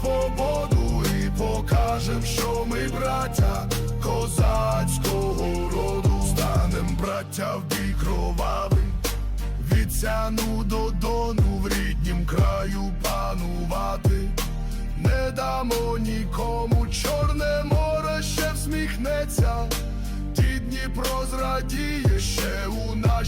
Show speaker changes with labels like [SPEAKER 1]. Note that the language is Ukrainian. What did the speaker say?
[SPEAKER 1] свободу і покажем, що ми браття козацького роду. Станем браття в бій кровавий від сяну до дону в ріднім краю панувати. Не дамо нікому чорне море ще всміхнеться, ті Дніпро зрадіє ще у нашій.